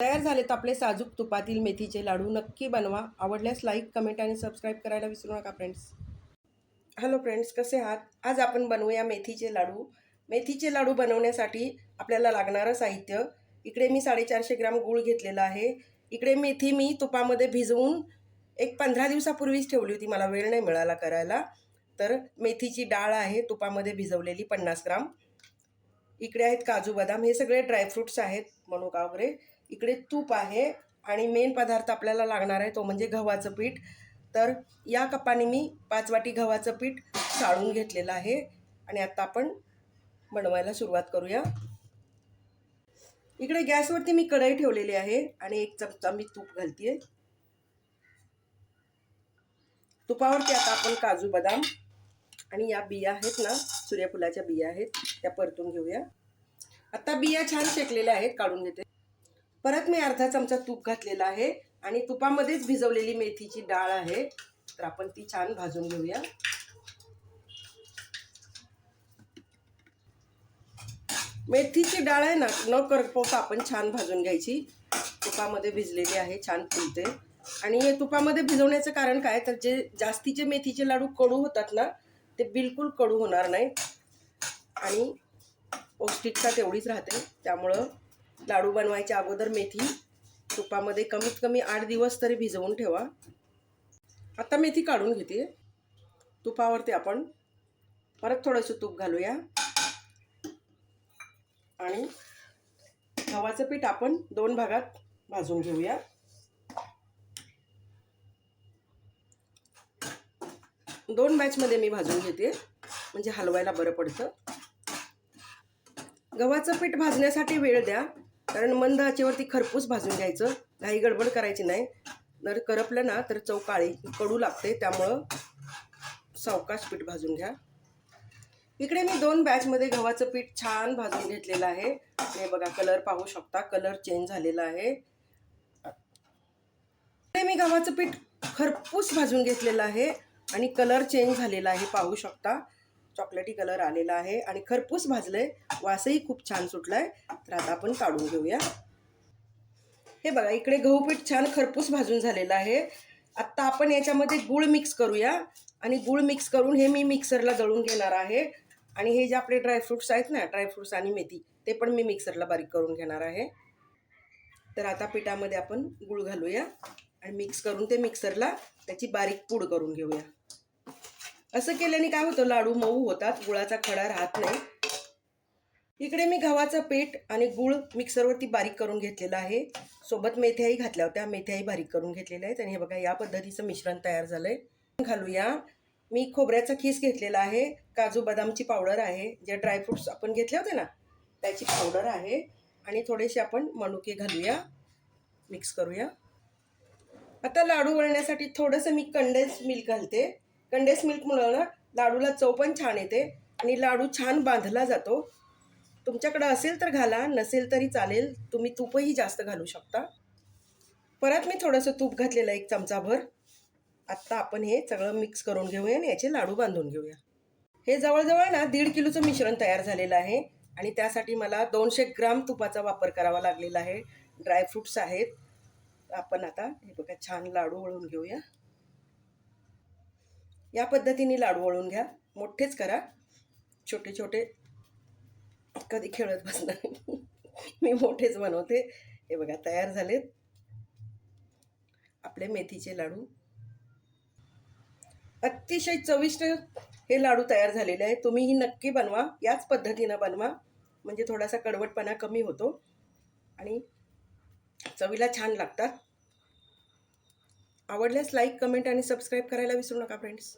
तयार झालेत आपले साजूक तुपातील मेथीचे लाडू. नक्की बनवा. आवडल्यास लाईक कमेंट आणि सबस्क्राईब करायला विसरू नका फ्रेंड्स हॅलो फ्रेंड्स कसे आहात? आज आपण बनवूया मेथीचे लाडू. मेथीचे लाडू बनवण्यासाठी आपल्याला लागणारं साहित्य. इकडे मी साडेचारशे ग्राम गूळ घेतलेला आहे. इकडे मेथी मी तुपामध्ये भिजवून एक पंधरा दिवसापूर्वीच ठेवली होती. मला वेळ नाही मिळाला करायला. तर मेथीची डाळ आहे तुपामध्ये भिजवलेली पन्नास ग्राम. इकडे आहेत काजू बदाम. हे सगळे ड्रायफ्रुट्स आहेत मनुका वगैरे. इकडे तूप आहे आणि मेन पदार्थ आपल्याला लागणार आहे तो म्हणजे गव्हाचं पीठ. तर या कपाने मी पाच वाटी गव्हाचं पीठ चाळून घेतलेलं आहे. आणि आता आपण बनवायला सुरुवात करूया. इकडे गॅसवरती मी कढई ठेवलेली आहे आणि एक चमचा मी तूप घालते तुपावरती आता आपण काजू बदाम आणि या बिया आहेत ना सूर्यफुलाच्या बिया आहेत त्या परतून घेऊया. आता बिया छान शेकलेल्या आहेत काढून घेते. परत मी अर्धा चमचा तूप घातलेला आहे आणि तुपामध्येच भिजवलेली मेथीची डाळ आहे. तर आपण ती छान भाजून घेऊया. मेथीची डाळ आहे ना न करपवता आपण छान भाजून घ्यायची. तुपामध्ये भिजलेली आहे छान फुलते. आणि हे तुपामध्ये भिजवण्याचं कारण काय? तर जे जास्तीचे मेथीचे लाडू कडू होतात ना ते बिलकुल कडू होणार नाही आणि पौष्टिकता तेवढीच राहते. त्यामुळं लाडू बनवायच्या अगोदर मेथी तुपामध्ये कमीत कमी आठ दिवस तरी भिजवून ठेवा. आता मेथी काढून घेते. तुपावरती आपण परत थोडंसं तूप घालूया. आणि गव्हाचं पीठ आपण दोन भागात भाजून घेऊया. दोन बॅचमध्ये मी भाजून घेते. म्हणजे हलवायला बरं पडतं. गव्हाचं पीठ भाजण्यासाठी वेळ द्या. कारण मंद आचेवरती खरपूस भाजून घ्यायचं. घाई गडबड करायची नाही. जर करपलं ना तर चव काळी कडू लागते. त्यामुळं सावकाश पीठ भाजून घ्या. इकडे मी दोन बॅचमध्ये गव्हाचं पीठ छान भाजून घेतलेलं आहे. हे बघा कलर पाहू शकता. कलर चेंज झालेला आहे. इकडे मी गव्हाचं पीठ खरपूस भाजून घेतलेलं आहे. आणि कलर चेंज झालेला आहे पाहू शकता. चॉकलेटी कलर आलेला आहे आणि खरपूस भाजलंय. वासही खूप छान सुटलाय. तर आता आपण काढून घेऊया. हे बघा इकडे गहू पीठ छान खरपूस भाजून झालेलं आहे. आत्ता आपण याच्यामध्ये गुळ मिक्स करूया. आणि गुळ मिक्स करून हे मी मिक्सरला दळून घेणार आहे. आणि हे जे आपले ड्रायफ्रुट्स आहेत ना ड्रायफ्रुट्स आणि मेथी ते पण मी मिक्सरला बारीक करून घेणार आहे. तर आता पिठामध्ये आपण गुळ घालूया. आणि मिक्स करून ते मिक्सरला त्याची बारीक पूड करून घेऊया. असं केल्याने काय होतं लाडू मऊ होतात गुळाचा खडा राहत नाही. इकडे मी गव्हाचं पीठ आणि गुळ मिक्सरवरती बारीक करून घेतलेलं आहे. सोबत मेथ्याही घातल्या होत्या मेथ्याही बारीक करून घेतलेल्या आहेत आणि हे बघा या पद्धतीचं मिश्रण तयार झालंय. घालूया. मी खोबऱ्याचा खीस घेतलेला आहे काजू बदामची पावडर आहे जे ड्रायफ्रुट्स आपण घेतले होते ना त्याची पावडर आहे. आणि थोडेसे आपण मनुके घालूया मिक्स करूया. आता लाडू वळण्यासाठी थोडंसं मी कंडेन्स मिल्क घालते. कंडेन्स मिल्कमुळं ना लाडूला चव पण छान येते आणि लाडू छान बांधला जातो. तुमच्याकडं असेल तर घाला नसेल तरी चालेल. तुम्ही तूपही जास्त घालू शकता. परत मी थोडंसं तूप घातलेलं एक चमचाभर. आत्ता आपण हे सगळं मिक्स करून घेऊया आणि याचे लाडू बांधून घेऊया. हे जवळजवळ ना दीड किलोचं मिश्रण तयार झालेलं आहे आणि त्यासाठी मला दोनशे ग्राम तुपाचा वापर करावा लागलेला आहे. ड्रायफ्रुट्स आहेत. आपण आता हे बघा छान लाडू वळून घेऊया. या पद्धतीने लाडू वळून घ्या. मोठेच करा. छोटे छोटे. कधी खेळत बसणार मी मोठेच बनवते. हे बघा तयार झालेत. आपले मेथीचे लाडू. अतिशय चविष्ट हे लाडू तयार झालेले आहे तुम्हीही नक्की बनवा. याच पद्धतीनं बनवा. म्हणजे थोडासा कडवटपणा कमी होतो. आणि चवीला छान लागतात. आवडल्यास लाईक कमेंट आणि सबस्क्राईब करायला विसरू नका फ्रेंड्स